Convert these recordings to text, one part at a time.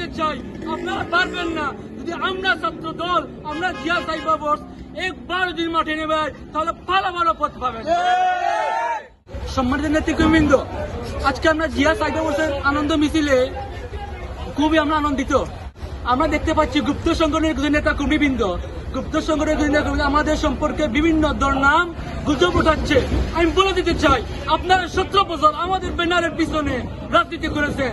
দিতে চাই, আপনারা পারবেন না। যদি আমরা ছাত্র দল, আমরা জিয়া সাইবা বোর্ড একবার যদি মাঠে নেবে তাহলে ভালো ভালো পথ পাবেন। সম্মানিত নেতৃবৃন্দ, আজকে আমরা জিয়া সাইবা বোর্ডের আনন্দ মিছিলে খুবই আমরা আনন্দিত। আমরা দেখতে পাচ্ছি গুপ্ত সংগঠনের কিছু নেতা কর্মীবৃন্দ গুপ্ত সংগঠনের আমাদের সম্পর্কে বিভিন্ন নাম গুজব উঠাচ্ছে। আমি বলে দিতে চাই, আপনারা সতেরো বছর আমাদের ব্যানারের পিছনে রাজনীতি করেছেন।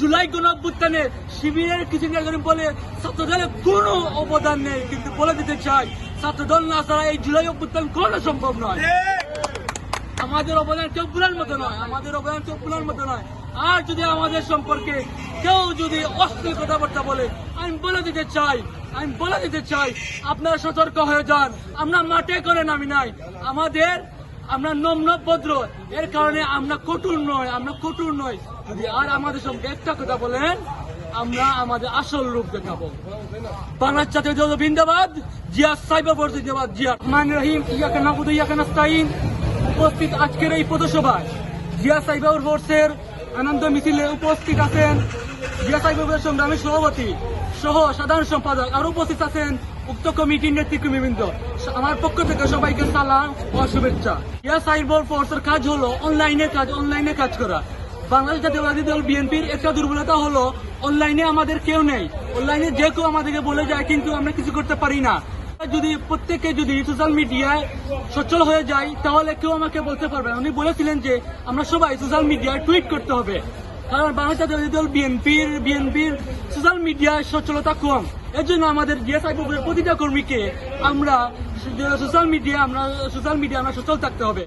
জুলাই গণ অভ্যুত্থানে শিবিরের কিছু নেতাকর্মী বলে ছাত্রদলের কোনো অবদান নেই, কিন্তু বলে দিতে চাই, ছাত্রদল না ছাড়া এই জুলাই অভ্যুত্থান কোনো সম্ভব নয়। আমাদের অবদান কেউ ভুলার মতো নয়, আমাদের অবদান কেউ ভুলার মতো নয়। আর যদি আমাদের সম্পর্কে কেউ যদি অশ্লীল কথাবার্তা বলে, আমি বলে দিতে চাই, আমি বলে দিতে চাই, আপনারা সতর্ক হয়ে যান, আমরা মাঠে করে নামি নাই। আমাদের আমরা নম্র ভদ্র এর কারণে আমরা কঠোর নয় আমরা কঠোর নয় যদি আর আমাদের সঙ্গে একটা কথা বলেন, আমরা আমাদের আসল রূপ দেখাবো। বাংলার জাতীয় দল বিন্দাবাদ জিয়া জিন্দাবাদ জিয়া রহমান রহিম, ইয়াকে নাবুদ, ইয়াকে নাস্তাইন উপস্থিত আজকের এই পথসভায়। জিয়া সাইবার ফোর্সের আনন্দ মিছিলে উপস্থিত আছেন জিয়া সাইবার ফোর্সের সংগ্রামী সভাপতি সহ সাধারণ সম্পাদক। আর উপস্থিত আছেন উক্ত কমিটির নেতৃত্ববৃন্দ। আমার পক্ষ থেকে সবাইকে সালাম ও শুভেচ্ছা। জিয়া সাইবার ফোর্সের কাজ হলো অনলাইনে কাজ অনলাইনে কাজ করা। বাংলাদেশ জাতীয়বাদী দল বিএনপির একটা দুর্বলতা হলো অনলাইনে আমাদের কেউ নেই। অনলাইনে যে কেউ আমাদেরকে বলে যায়, কিন্তু আমরা কিছু করতে পারি না। যদি প্রত্যেকে যদি সোশ্যাল মিডিয়ায় সচল হয়ে যায়, তাহলে কেউ আমাকে বলতে পারবে উনি বলেছিলেন যে, আমরা সবাই সোশ্যাল মিডিয়ায় টুইট করতে হবে। কারণ বাংলাদেশ জাতীয়বাদী দল বিএনপির বিএনপির সোশ্যাল মিডিয়ায় সচলতা কম। এর জন্য আমাদের ডিএসআই প্রতিটা কর্মীকে আমরা সোশ্যাল মিডিয়া আমরা সোশ্যাল মিডিয়া আমরা সচল থাকতে হবে।